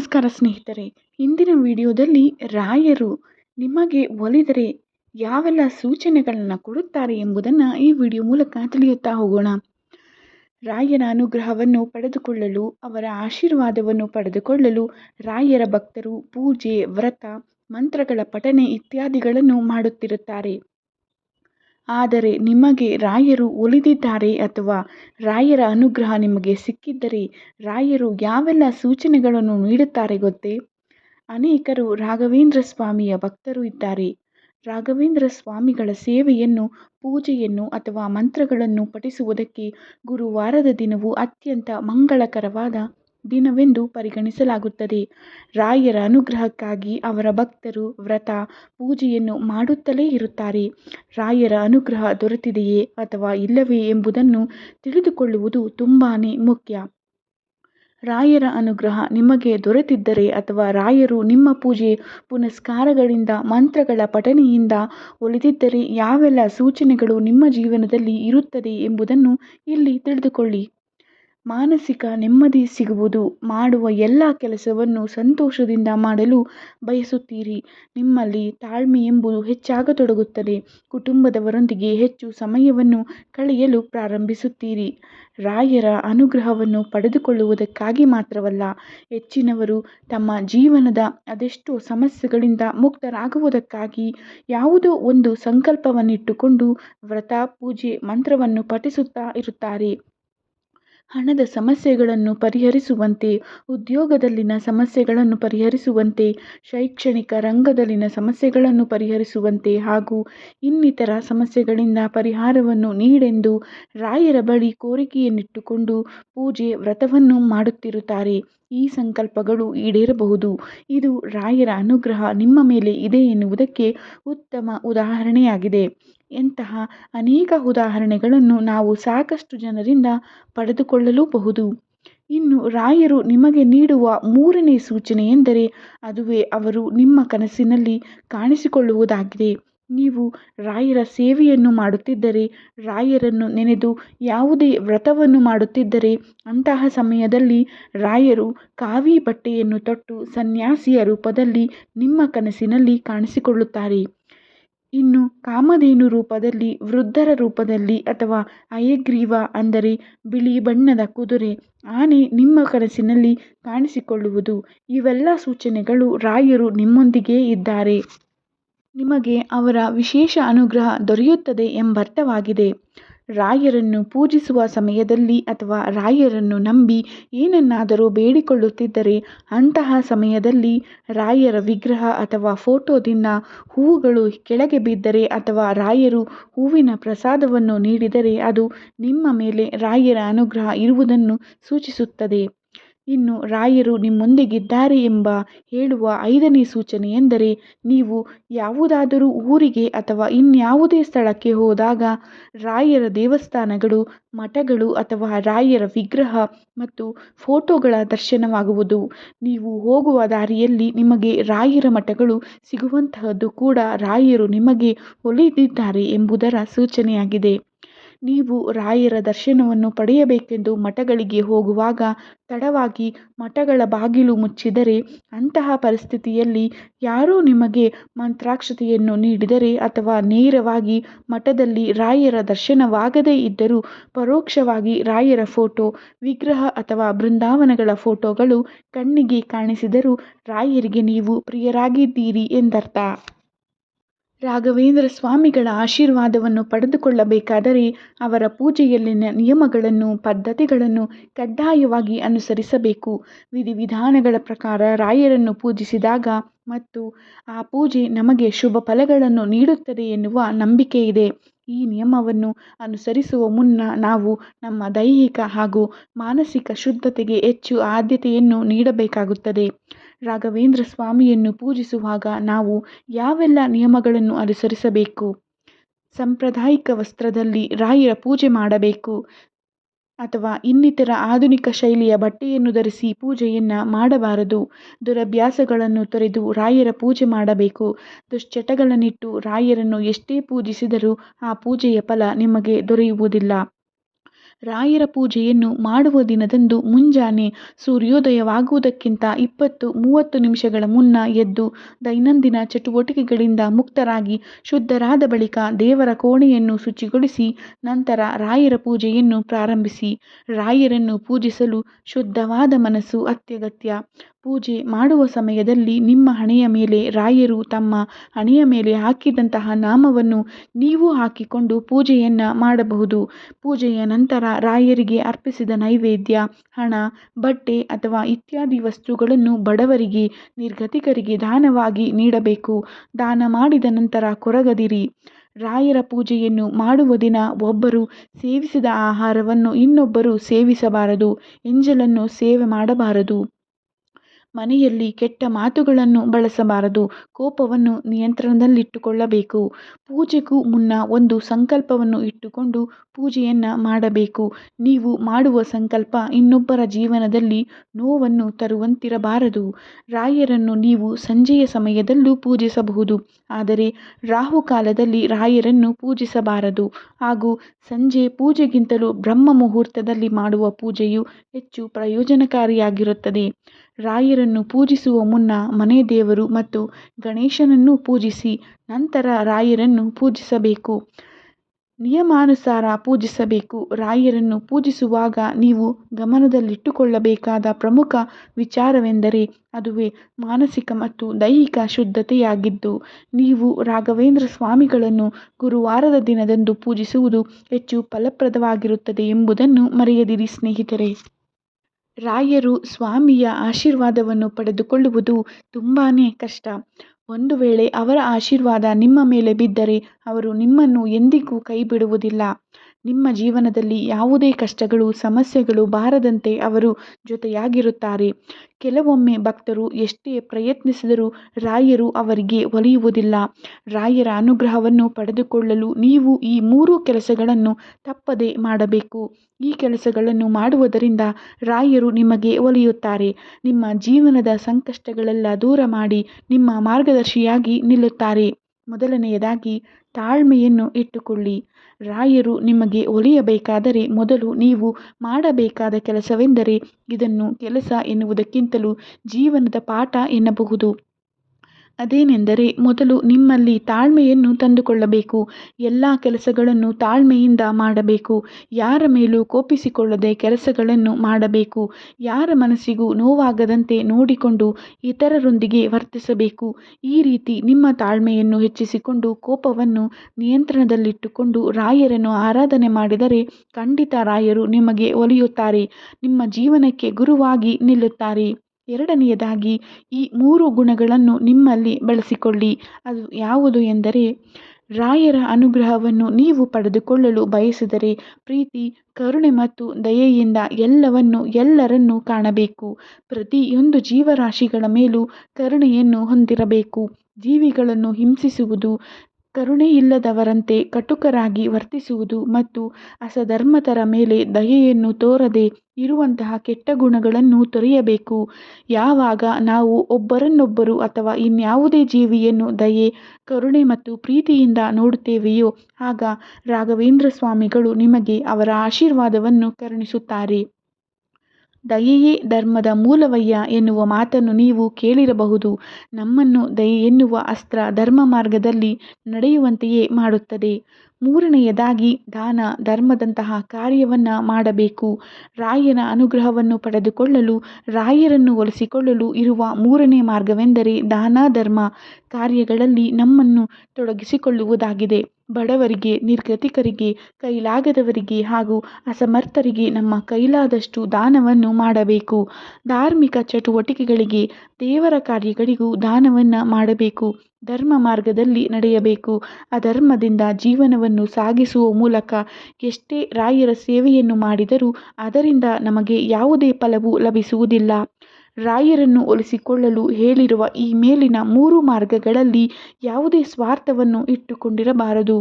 ನಮಸ್ಕಾರ ಸ್ನೇಹಿತರೆ, ಇಂದಿನ ವಿಡಿಯೋದಲ್ಲಿ ರಾಯರು ನಿಮಗೆ ಒಲಿದರೆ ಯಾವೆಲ್ಲ ಸೂಚನೆಗಳನ್ನು ಕೊಡುತ್ತಾರೆ ಎಂಬುದನ್ನು ಈ ವಿಡಿಯೋ ಮೂಲಕ ತಿಳಿಯುತ್ತಾ ಹೋಗೋಣ. ರಾಯರ ಅನುಗ್ರಹವನ್ನು ಪಡೆದುಕೊಳ್ಳಲು, ಅವರ ಆಶೀರ್ವಾದವನ್ನು ಪಡೆದುಕೊಳ್ಳಲು ರಾಯರ ಭಕ್ತರು ಪೂಜೆ, ವ್ರತ, ಮಂತ್ರಗಳ ಪಠನೆ ಇತ್ಯಾದಿಗಳನ್ನು ಮಾಡುತ್ತಿರುತ್ತಾರೆ. ಆದರೆ ನಿಮಗೆ ರಾಯರು ಒಲಿದಿದ್ದಾರೆ ಅಥವಾ ರಾಯರ ಅನುಗ್ರಹ ನಿಮಗೆ ಸಿಕ್ಕಿದ್ದರೆ ರಾಯರು ಯಾವೆಲ್ಲ ಸೂಚನೆಗಳನ್ನು ನೀಡುತ್ತಾರೆ ಗೊತ್ತೇ? ಅನೇಕರು ರಾಘವೇಂದ್ರ ಸ್ವಾಮಿಯ ಭಕ್ತರು ಇದ್ದಾರೆ. ರಾಘವೇಂದ್ರ ಸ್ವಾಮಿಗಳ ಸೇವೆಯನ್ನು, ಪೂಜೆಯನ್ನು ಅಥವಾ ಮಂತ್ರಗಳನ್ನು ಪಠಿಸುವುದಕ್ಕೆ ಗುರುವಾರದ ದಿನವು ಅತ್ಯಂತ ಮಂಗಳಕರವಾದ ದಿನವೆಂದು ಪರಿಗಣಿಸಲಾಗುತ್ತದೆ. ರಾಯರ ಅನುಗ್ರಹಕ್ಕಾಗಿ ಅವರ ಭಕ್ತರು ವ್ರತ, ಪೂಜೆಯನ್ನು ಮಾಡುತ್ತಲೇ ಇರುತ್ತಾರೆ. ರಾಯರ ಅನುಗ್ರಹ ದೊರೆತಿದೆಯೇ ಅಥವಾ ಇಲ್ಲವೇ ಎಂಬುದನ್ನು ತಿಳಿದುಕೊಳ್ಳುವುದು ತುಂಬಾ ಮುಖ್ಯ. ರಾಯರ ಅನುಗ್ರಹ ನಿಮಗೆ ದೊರೆತಿದ್ದರೆ ಅಥವಾ ರಾಯರು ನಿಮ್ಮ ಪೂಜೆ, ಪುನಸ್ಕಾರಗಳಿಂದ, ಮಂತ್ರಗಳ ಪಠಣೆಯಿಂದ ಒಲಿದಿದ್ದರೆ ಯಾವೆಲ್ಲ ಸೂಚನೆಗಳು ನಿಮ್ಮ ಜೀವನದಲ್ಲಿ ಇರುತ್ತದೆ ಎಂಬುದನ್ನು ಇಲ್ಲಿ ತಿಳಿದುಕೊಳ್ಳಿ. ಮಾನಸಿಕ ನೆಮ್ಮದಿ ಸಿಗುವುದು. ಮಾಡುವ ಎಲ್ಲ ಕೆಲಸವನ್ನು ಸಂತೋಷದಿಂದ ಮಾಡಲು ಬಯಸುತ್ತೀರಿ. ನಿಮ್ಮಲ್ಲಿ ತಾಳ್ಮೆ ಎಂಬುದು ಹೆಚ್ಚಾಗತೊಡಗುತ್ತದೆ. ಕುಟುಂಬದವರೊಂದಿಗೆ ಹೆಚ್ಚು ಸಮಯವನ್ನು ಕಳೆಯಲು ಪ್ರಾರಂಭಿಸುತ್ತೀರಿ. ರಾಯರ ಅನುಗ್ರಹವನ್ನು ಪಡೆದುಕೊಳ್ಳುವುದಕ್ಕಾಗಿ ಮಾತ್ರವಲ್ಲ, ಹೆಚ್ಚಿನವರು ತಮ್ಮ ಜೀವನದ ಅದೆಷ್ಟೋ ಸಮಸ್ಯೆಗಳಿಂದ ಮುಕ್ತರಾಗುವುದಕ್ಕಾಗಿ ಯಾವುದೋ ಒಂದು ಸಂಕಲ್ಪವನ್ನಿಟ್ಟುಕೊಂಡು ವ್ರತ, ಪೂಜೆ, ಮಂತ್ರವನ್ನು ಪಠಿಸುತ್ತಾ ಇರುತ್ತಾರೆ. ಹಣದ ಸಮಸ್ಯೆಗಳನ್ನು ಪರಿಹರಿಸುವಂತೆ, ಉದ್ಯೋಗದಲ್ಲಿನ ಸಮಸ್ಯೆಗಳನ್ನು ಪರಿಹರಿಸುವಂತೆ, ಶೈಕ್ಷಣಿಕ ರಂಗದಲ್ಲಿನ ಸಮಸ್ಯೆಗಳನ್ನು ಪರಿಹರಿಸುವಂತೆ ಹಾಗೂ ಇನ್ನಿತರ ಸಮಸ್ಯೆಗಳಿಂದ ಪರಿಹಾರವನ್ನು ನೀಡೆಂದು ರಾಯರ ಬಳಿ ಕೋರಿಕೆಯನ್ನಿಟ್ಟುಕೊಂಡು ಪೂಜೆ ವ್ರತವನ್ನು ಮಾಡುತ್ತಿರುತ್ತಾರೆ. ಈ ಸಂಕಲ್ಪಗಳು ಈಡೇರಬಹುದು. ಇದು ರಾಯರ ಅನುಗ್ರಹ ನಿಮ್ಮ ಮೇಲೆ ಇದೆ ಎನ್ನುವುದಕ್ಕೆ ಉತ್ತಮ ಉದಾಹರಣೆಯಾಗಿದೆ. ಎಂತಹ ಅನೇಕ ಉದಾಹರಣೆಗಳನ್ನು ನಾವು ಸಾಕಷ್ಟು ಜನರಿಂದ ಪಡೆದುಕೊಳ್ಳಲೂಬಹುದು. ಇನ್ನು ರಾಯರು ನಿಮಗೆ ನೀಡುವ ಮೂರನೇ ಸೂಚನೆ ಎಂದರೆ, ಅದುವೇ ಅವರು ನಿಮ್ಮ ಕನಸಿನಲ್ಲಿ ಕಾಣಿಸಿಕೊಳ್ಳುವುದಾಗಿದೆ. ನೀವು ರಾಯರ ಸೇವೆಯನ್ನು ಮಾಡುತ್ತಿದ್ದರೆ, ರಾಯರನ್ನು ನೆನೆದು ಯಾವುದೇ ವ್ರತವನ್ನು ಮಾಡುತ್ತಿದ್ದರೆ, ಅಂತಹ ಸಮಯದಲ್ಲಿ ರಾಯರು ಕಾವಿ ಬಟ್ಟೆಯನ್ನು ತೊಟ್ಟು ಸನ್ಯಾಸಿಯ ರೂಪದಲ್ಲಿ ನಿಮ್ಮ ಕನಸಿನಲ್ಲಿ ಕಾಣಿಸಿಕೊಳ್ಳುತ್ತಾರೆ. ಇನ್ನು ಕಾಮಧೇನು ರೂಪದಲ್ಲಿ, ವೃದ್ಧರ ರೂಪದಲ್ಲಿ ಅಥವಾ ಹಯಗ್ರೀವ ಅಂದರೆ ಬಿಳಿ ಬಣ್ಣದ ಕುದುರೆ, ಆನೆ ನಿಮ್ಮ ಕನಸಿನಲ್ಲಿ ಕಾಣಿಸಿಕೊಳ್ಳುವುದು. ಇವೆಲ್ಲ ಸೂಚನೆಗಳು ರಾಯರು ನಿಮ್ಮೊಂದಿಗೆ ಇದ್ದಾರೆ. ನಿಮಗೆ ಅವರ ವಿಶೇಷ ಅನುಗ್ರಹ ದೊರೆಯುತ್ತದೆ ಎಂಬರ್ಥವಾಗಿದೆ. ರಾಯರನ್ನು ಪೂಜಿಸುವ ಸಮಯದಲ್ಲಿ ಅಥವಾ ರಾಯರನ್ನು ನಂಬಿ ಏನನ್ನಾದರೂ ಬೇಡಿಕೊಳ್ಳುತ್ತಿದ್ದರೆ, ಅಂತಹ ಸಮಯದಲ್ಲಿ ರಾಯರ ವಿಗ್ರಹ ಅಥವಾ ಫೋಟೋದಿಂದ ಹೂವುಗಳು ಕೆಳಗೆ ಬಿದ್ದರೆ ಅಥವಾ ರಾಯರು ಹೂವಿನ ಪ್ರಸಾದವನ್ನು ನೀಡಿದರೆ ಅದು ನಿಮ್ಮ ಮೇಲೆ ರಾಯರ ಅನುಗ್ರಹ ಇರುವುದನ್ನು ಸೂಚಿಸುತ್ತದೆ. ಇನ್ನು ರಾಯರು ನಿಮ್ಮೊಂದಿಗಿದ್ದಾರೆ ಎಂಬ ಹೇಳುವ ಐದನೇ ಸೂಚನೆ ಎಂದರೆ, ನೀವು ಯಾವುದಾದರೂ ಊರಿಗೆ ಅಥವಾ ಇನ್ಯಾವುದೇ ಸ್ಥಳಕ್ಕೆ ಹೋದಾಗ ರಾಯರ ದೇವಸ್ಥಾನಗಳು, ಮಠಗಳು ಅಥವಾ ರಾಯರ ವಿಗ್ರಹ ಮತ್ತು ಫೋಟೋಗಳ ದರ್ಶನವಾಗುವುದು. ನೀವು ಹೋಗುವ ದಾರಿಯಲ್ಲಿ ನಿಮಗೆ ರಾಯರ ಮಠಗಳು ಸಿಗುವಂತಹದ್ದು ಕೂಡ ರಾಯರು ನಿಮಗೆ ಒಲಿದಿದ್ದಾರೆ ಎಂಬುದರ ಸೂಚನೆಯಾಗಿದೆ. ನೀವು ರಾಯರ ದರ್ಶನವನ್ನು ಪಡೆಯಬೇಕೆಂದು ಮಠಗಳಿಗೆ ಹೋಗುವಾಗ ತಡವಾಗಿ ಮಠಗಳ ಬಾಗಿಲು ಮುಚ್ಚಿದರೆ ಅಂತಹ ಪರಿಸ್ಥಿತಿಯಲ್ಲಿ ಯಾರೋ ನಿಮಗೆ ಮಂತ್ರಾಕ್ಷತೆಯನ್ನು ನೀಡಿದರೆ ಅಥವಾ ನೇರವಾಗಿ ಮಠದಲ್ಲಿ ರಾಯರ ದರ್ಶನವಾಗದೇ ಇದ್ದರೂ ಪರೋಕ್ಷವಾಗಿ ರಾಯರ ಫೋಟೋ, ವಿಗ್ರಹ ಅಥವಾ ಬೃಂದಾವನಗಳ ಫೋಟೋಗಳು ಕಣ್ಣಿಗೆ ಕಾಣಿಸಿದರೂ ರಾಯರಿಗೆ ನೀವು ಪ್ರಿಯರಾಗಿದ್ದೀರಿ ಎಂದರ್ಥ. ರಾಘವೇಂದ್ರ ಸ್ವಾಮಿಗಳ ಆಶೀರ್ವಾದವನ್ನು ಪಡೆದುಕೊಳ್ಳಬೇಕಾದರೆ ಅವರ ಪೂಜೆಯಲ್ಲಿನ ನಿಯಮಗಳನ್ನು, ಪದ್ಧತಿಗಳನ್ನು ಕಡ್ಡಾಯವಾಗಿ ಅನುಸರಿಸಬೇಕು. ವಿಧಿವಿಧಾನಗಳ ಪ್ರಕಾರ ರಾಯರನ್ನು ಪೂಜಿಸಿದಾಗ ಮತ್ತು ಆ ಪೂಜೆ ನಮಗೆ ಶುಭ ಫಲಗಳನ್ನು ನೀಡುತ್ತದೆ ಎನ್ನುವ ನಂಬಿಕೆ ಇದೆ. ಈ ನಿಯಮವನ್ನು ಅನುಸರಿಸುವ ಮುನ್ನ ನಾವು ನಮ್ಮ ದೈಹಿಕ ಹಾಗೂ ಮಾನಸಿಕ ಶುದ್ಧತೆಗೆ ಹೆಚ್ಚು ಆದ್ಯತೆಯನ್ನು ನೀಡಬೇಕಾಗುತ್ತದೆ. ರಾಘವೇಂದ್ರ ಸ್ವಾಮಿಯನ್ನು ಪೂಜಿಸುವಾಗ ನಾವು ಯಾವೆಲ್ಲ ನಿಯಮಗಳನ್ನು ಅನುಸರಿಸಬೇಕು? ಸಾಂಪ್ರದಾಯಿಕ ವಸ್ತ್ರದಲ್ಲಿ ರಾಯರ ಪೂಜೆ ಮಾಡಬೇಕು ಅಥವಾ ಇನ್ನಿತರ ಆಧುನಿಕ ಶೈಲಿಯ ಬಟ್ಟೆಯನ್ನು ಧರಿಸಿ ಪೂಜೆಯನ್ನು ಮಾಡಬಾರದು? ದುರಭ್ಯಾಸಗಳನ್ನು ತೊರೆದು ರಾಯರ ಪೂಜೆ ಮಾಡಬೇಕು. ದುಶ್ಚಟಗಳನ್ನಿಟ್ಟು ರಾಯರನ್ನು ಎಷ್ಟೇ ಪೂಜಿಸಿದರೂ ಆ ಪೂಜೆಯ ಫಲ ನಿಮಗೆ ದೊರೆಯುವುದಿಲ್ಲ. ರಾಯರ ಪೂಜೆಯನ್ನು ಮಾಡುವ ದಿನದಂದು ಮುಂಜಾನೆ ಸೂರ್ಯೋದಯವಾಗುವುದಕ್ಕಿಂತ ಇಪ್ಪತ್ತು ಮೂವತ್ತು ನಿಮಿಷಗಳ ಮುನ್ನ ಎದ್ದು ದೈನಂದಿನ ಚಟುವಟಿಕೆಗಳಿಂದ ಮುಕ್ತರಾಗಿ ಶುದ್ಧರಾದ ಬಳಿಕ ದೇವರ ಕೋಣೆಯನ್ನು ಶುಚಿಗೊಳಿಸಿ ನಂತರ ರಾಯರ ಪೂಜೆಯನ್ನು ಪ್ರಾರಂಭಿಸಿ. ರಾಯರನ್ನು ಪೂಜಿಸಲು ಶುದ್ಧವಾದ ಮನಸ್ಸು ಅತ್ಯಗತ್ಯ. ಪೂಜೆ ಮಾಡುವ ಸಮಯದಲ್ಲಿ ನಿಮ್ಮ ಹಣೆಯ ಮೇಲೆ ರಾಯರು ತಮ್ಮ ಹಣೆಯ ಮೇಲೆ ಹಾಕಿದಂತಹ ನಾಮವನ್ನು ನೀವು ಹಾಕಿಕೊಂಡು ಪೂಜೆಯನ್ನು ಮಾಡಬಹುದು. ಪೂಜೆಯ ನಂತರ ರಾಯರಿಗೆ ಅರ್ಪಿಸಿದ ನೈವೇದ್ಯ, ಹಣ, ಬಟ್ಟೆ ಅಥವಾ ಇತ್ಯಾದಿ ವಸ್ತುಗಳನ್ನು ಬಡವರಿಗೆ, ನಿರ್ಗತಿಕರಿಗೆ ದಾನವಾಗಿ ನೀಡಬೇಕು. ದಾನ ಮಾಡಿದ ನಂತರ ಕೊರಗದಿರಿ. ರಾಯರ ಪೂಜೆಯನ್ನು ಮಾಡುವ ದಿನ ಒಬ್ಬರು ಸೇವಿಸಿದ ಆಹಾರವನ್ನು ಇನ್ನೊಬ್ಬರು ಸೇವಿಸಬಾರದು. ಎಂಜಲನ್ನು ಸೇವೆ ಮಾಡಬಾರದು. ಮನೆಯಲ್ಲಿ ಕೆಟ್ಟ ಮಾತುಗಳನ್ನು ಬಳಸಬಾರದು. ಕೋಪವನ್ನು ನಿಯಂತ್ರಣದಲ್ಲಿಟ್ಟುಕೊಳ್ಳಬೇಕು. ಪೂಜೆಗೂ ಮುನ್ನ ಒಂದು ಸಂಕಲ್ಪವನ್ನು ಇಟ್ಟುಕೊಂಡು ಪೂಜೆಯನ್ನು ಮಾಡಬೇಕು. ನೀವು ಮಾಡುವ ಸಂಕಲ್ಪ ಇನ್ನೊಬ್ಬರ ಜೀವನದಲ್ಲಿ ನೋವನ್ನು ತರುವಂತಿರಬಾರದು. ರಾಯರನ್ನು ನೀವು ಸಂಜೆಯ ಸಮಯದಲ್ಲೂ ಪೂಜಿಸಬಹುದು. ಆದರೆ ರಾಹುಕಾಲದಲ್ಲಿ ರಾಯರನ್ನು ಪೂಜಿಸಬಾರದು. ಹಾಗೂ ಸಂಜೆ ಪೂಜೆಗಿಂತಲೂ ಬ್ರಹ್ಮ ಮುಹೂರ್ತದಲ್ಲಿ ಮಾಡುವ ಪೂಜೆಯು ಹೆಚ್ಚು ಪ್ರಯೋಜನಕಾರಿಯಾಗಿರುತ್ತದೆ. ರಾಯರನ್ನು ಪೂಜಿಸುವ ಮುನ್ನ ಮನೆ ದೇವರು ಮತ್ತು ಗಣೇಶನನ್ನು ಪೂಜಿಸಿ, ನಂತರ ರಾಯರನ್ನು ಪೂಜಿಸಬೇಕು. ನಿಯಮಾನುಸಾರ ಪೂಜಿಸಬೇಕು. ರಾಯರನ್ನು ಪೂಜಿಸುವಾಗ ನೀವು ಗಮನದಲ್ಲಿಟ್ಟುಕೊಳ್ಳಬೇಕಾದ ಪ್ರಮುಖ ವಿಚಾರವೆಂದರೆ, ಅದುವೇ ಮಾನಸಿಕ ಮತ್ತು ದೈಹಿಕ ಶುದ್ಧತೆಯಾಗಿದ್ದು, ನೀವು ರಾಘವೇಂದ್ರ ಸ್ವಾಮಿಗಳನ್ನು ಗುರುವಾರದ ದಿನದಂದು ಪೂಜಿಸುವುದು ಹೆಚ್ಚು ಫಲಪ್ರದವಾಗಿರುತ್ತದೆ ಎಂಬುದನ್ನು ಮರೆಯದಿರಿ ಸ್ನೇಹಿತರೆ. ರಾಯರು ಸ್ವಾಮಿಯ ಆಶೀರ್ವಾದವನ್ನು ಪಡೆದುಕೊಳ್ಳುವುದು ತುಂಬಾ ಕಷ್ಟ. ಒಂದು ವೇಳೆ ಅವರ ಆಶೀರ್ವಾದ ನಿಮ್ಮ ಮೇಲೆ ಬಿದ್ದರೆ ಅವರು ನಿಮ್ಮನ್ನು ಎಂದಿಗೂ ಕೈಬಿಡುವುದಿಲ್ಲ. ನಿಮ್ಮ ಜೀವನದಲ್ಲಿ ಯಾವುದೇ ಕಷ್ಟಗಳು, ಸಮಸ್ಯೆಗಳು ಬಾರದಂತೆ ಅವರು ಜೊತೆಯಾಗಿರುತ್ತಾರೆ. ಕೆಲವೊಮ್ಮೆ ಭಕ್ತರು ಎಷ್ಟೇ ಪ್ರಯತ್ನಿಸಿದರೂ ರಾಯರು ಅವರಿಗೆ ಒಲಿಯುವುದಿಲ್ಲ. ರಾಯರ ಅನುಗ್ರಹವನ್ನು ಪಡೆದುಕೊಳ್ಳಲು ನೀವು ಈ ಮೂರು ಕೆಲಸಗಳನ್ನು ತಪ್ಪದೆ ಮಾಡಬೇಕು. ಈ ಕೆಲಸಗಳನ್ನು ಮಾಡುವುದರಿಂದ ರಾಯರು ನಿಮಗೆ ಒಲಿಯುತ್ತಾರೆ. ನಿಮ್ಮ ಜೀವನದ ಸಂಕಷ್ಟಗಳೆಲ್ಲ ದೂರ ಮಾಡಿ ನಿಮ್ಮ ಮಾರ್ಗದರ್ಶಿಯಾಗಿ ನಿಲ್ಲುತ್ತಾರೆ. ಮೊದಲನೆಯದಾಗಿ ತಾಳ್ಮೆಯನ್ನು ಇಟ್ಟುಕೊಳ್ಳಿ. ರಾಯರು ನಿಮಗೆ ಒಲಿಯಬೇಕಾದರೆ ಮೊದಲು ನೀವು ಮಾಡಬೇಕಾದ ಕೆಲಸವೆಂದರೆ ಇದನ್ನು ಕೆಲಸ ಎನ್ನುವುದಕ್ಕಿಂತಲೂ ಜೀವನದ ಪಾಠ ಎನ್ನಬಹುದು. ಅದೇನೆಂದರೆ ಮೊದಲು ನಿಮ್ಮಲ್ಲಿ ತಾಳ್ಮೆಯನ್ನು ತಂದುಕೊಳ್ಳಬೇಕು, ಎಲ್ಲ ಕೆಲಸಗಳನ್ನು ತಾಳ್ಮೆಯಿಂದ ಮಾಡಬೇಕು, ಯಾರ ಮೇಲೂ ಕೋಪಿಸಿಕೊಳ್ಳದೆ ಕೆಲಸಗಳನ್ನು ಮಾಡಬೇಕು, ಯಾರ ಮನಸ್ಸಿಗೂ ನೋವಾಗದಂತೆ ನೋಡಿಕೊಂಡು ಇತರರೊಂದಿಗೆ ವರ್ತಿಸಬೇಕು. ಈ ರೀತಿ ನಿಮ್ಮ ತಾಳ್ಮೆಯನ್ನು ಹೆಚ್ಚಿಸಿಕೊಂಡು ಕೋಪವನ್ನು ನಿಯಂತ್ರಣದಲ್ಲಿಟ್ಟುಕೊಂಡು ರಾಯರನ್ನು ಆರಾಧನೆ ಮಾಡಿದರೆ ಖಂಡಿತ ರಾಯರು ನಿಮಗೆ ಒಲಿಯುತ್ತಾರೆ, ನಿಮ್ಮ ಜೀವನಕ್ಕೆ ಗುರುವಾಗಿ ನಿಲ್ಲುತ್ತಾರೆ. ಎರಡನೆಯದಾಗಿ ಈ ಮೂರು ಗುಣಗಳನ್ನು ನಿಮ್ಮಲ್ಲಿ ಬಳಸಿಕೊಳ್ಳಿ. ಅದು ಯಾವುದು ಎಂದರೆ, ರಾಯರ ಅನುಗ್ರಹವನ್ನು ನೀವು ಪಡೆದುಕೊಳ್ಳಲು ಬಯಸಿದರೆ ಪ್ರೀತಿ, ಕರುಣೆ ಮತ್ತು ದಯೆಯಿಂದ ಎಲ್ಲವನ್ನು ಎಲ್ಲರನ್ನೂ ಕಾಣಬೇಕು. ಪ್ರತಿಯೊಂದು ಜೀವರಾಶಿಗಳ ಮೇಲೂ ಕರುಣೆಯನ್ನು ಹೊಂದಿರಬೇಕು. ಜೀವಿಗಳನ್ನು ಹಿಂಸಿಸುವುದು ಕರುಣೆಯಿಲ್ಲದವರಂತೆ ಕಟುಕರಾಗಿ ವರ್ತಿಸುವುದು ಮತ್ತು ಅಸಧರ್ಮತರ ಮೇಲೆ ದಯೆಯನ್ನು ತೋರದೆ ಇರುವಂತಹ ಕೆಟ್ಟ ಗುಣಗಳನ್ನು ತೊರೆಯಬೇಕು. ಯಾವಾಗ ನಾವು ಒಬ್ಬರನ್ನೊಬ್ಬರು ಅಥವಾ ಇನ್ಯಾವುದೇ ಜೀವಿಯನ್ನು ದಯೆ, ಕರುಣೆ ಮತ್ತು ಪ್ರೀತಿಯಿಂದ ನೋಡುತ್ತೇವೆಯೋ, ಆಗ ರಾಘವೇಂದ್ರ ಸ್ವಾಮಿಗಳು ನಿಮಗೆ ಅವರ ಆಶೀರ್ವಾದವನ್ನು ಕರುಣಿಸುತ್ತಾರೆ. ದಯೆಯೇ ಧರ್ಮದ ಮೂಲವಯ್ಯ ಎನ್ನುವ ಮಾತನ್ನು ನೀವು ಕೇಳಿರಬಹುದು. ನಮ್ಮನ್ನು ದಯೆ ಎನ್ನುವ ಅಸ್ತ್ರ ಧರ್ಮ ಮಾರ್ಗದಲ್ಲಿ ನಡೆಯುವಂತೆಯೇ ಮಾಡುತ್ತದೆ. ಮೂರನೆಯದಾಗಿ ದಾನ ಧರ್ಮದಂತಹ ಕಾರ್ಯವನ್ನು ಮಾಡಬೇಕು. ರಾಯನ ಅನುಗ್ರಹವನ್ನು ಪಡೆದುಕೊಳ್ಳಲು, ರಾಯರನ್ನು ಒಲಿಸಿಕೊಳ್ಳಲು ಇರುವ ಮೂರನೇ ಮಾರ್ಗವೆಂದರೆ ದಾನ ಧರ್ಮ ಕಾರ್ಯಗಳಲ್ಲಿ ನಮ್ಮನ್ನು ತೊಡಗಿಸಿಕೊಳ್ಳುವುದಾಗಿದೆ. ಬಡವರಿಗೆ, ನಿರ್ಗತಿಕರಿಗೆ, ಕೈಲಾಗದವರಿಗೆ ಹಾಗೂ ಅಸಮರ್ಥರಿಗೆ ನಮ್ಮ ಕೈಲಾದಷ್ಟು ದಾನವನ್ನು ಮಾಡಬೇಕು. ಧಾರ್ಮಿಕ ಚಟುವಟಿಕೆಗಳಿಗೆ, ದೇವರ ಕಾರ್ಯಗಳಿಗೂ ದಾನವನ್ನು ಮಾಡಬೇಕು. ಧರ್ಮ ಮಾರ್ಗದಲ್ಲಿ ನಡೆಯಬೇಕು. ಅಧರ್ಮದಿಂದ ಜೀವನವನ್ನು ಸಾಗಿಸುವ ಮೂಲಕ ಎಷ್ಟೇ ರಾಯರ ಸೇವೆಯನ್ನು ಮಾಡಿದರೂ ಅದರಿಂದ ನಮಗೆ ಯಾವುದೇ ಫಲವು ಲಭಿಸುವುದಿಲ್ಲ. ರಾಯರನ್ನು ಒಲಿಸಿಕೊಳ್ಳಲು ಹೇಳಿರುವ ಈ ಮೇಲಿನ ಮೂರು ಮಾರ್ಗಗಳಲ್ಲಿ ಯಾವುದೇ ಸ್ವಾರ್ಥವನ್ನು ಇಟ್ಟುಕೊಂಡಿರಬಾರದು.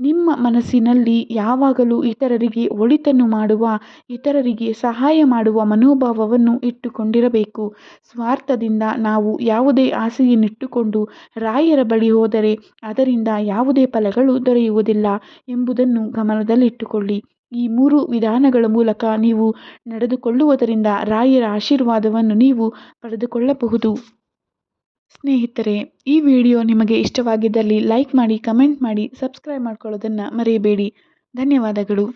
ನಿಮ್ಮ ಮನಸ್ಸಿನಲ್ಲಿ ಯಾವಾಗಲೂ ಇತರರಿಗೆ ಒಳಿತನ್ನು ಮಾಡುವ, ಇತರರಿಗೆ ಸಹಾಯ ಮಾಡುವ ಮನೋಭಾವವನ್ನು ಇಟ್ಟುಕೊಂಡಿರಬೇಕು. ಸ್ವಾರ್ಥದಿಂದ ನಾವು ಯಾವುದೇ ಆಸೆಯನ್ನಿಟ್ಟುಕೊಂಡು ರಾಯರ ಬಳಿ ಹೋದರೆ ಅದರಿಂದ ಯಾವುದೇ ಫಲಗಳು ದೊರೆಯುವುದಿಲ್ಲ ಎಂಬುದನ್ನು ಗಮನದಲ್ಲಿಟ್ಟುಕೊಳ್ಳಿ. ಈ ಮೂರು ವಿಧಾನಗಳ ಮೂಲಕ ನೀವು ನಡೆದುಕೊಳ್ಳುವುದರಿಂದ ರಾಯರ ಆಶೀರ್ವಾದವನ್ನು ನೀವು ಪಡೆದುಕೊಳ್ಳಬಹುದು. ಸ್ನೇಹಿತರೆ ಈ ವಿಡಿಯೋ ನಿಮಗೆ ಇಷ್ಟವಾಗಿದ್ದಲ್ಲಿ ಲೈಕ್ ಮಾಡಿ ಕಮೆಂಟ್ ಮಾಡಿ ಸಬ್ಸ್ಕ್ರೈಬ್ ಮಾಡ್ಕೊಳ್ಳೋದನ್ನು ಮರೆಯಬೇಡಿ ಧನ್ಯವಾದಗಳು.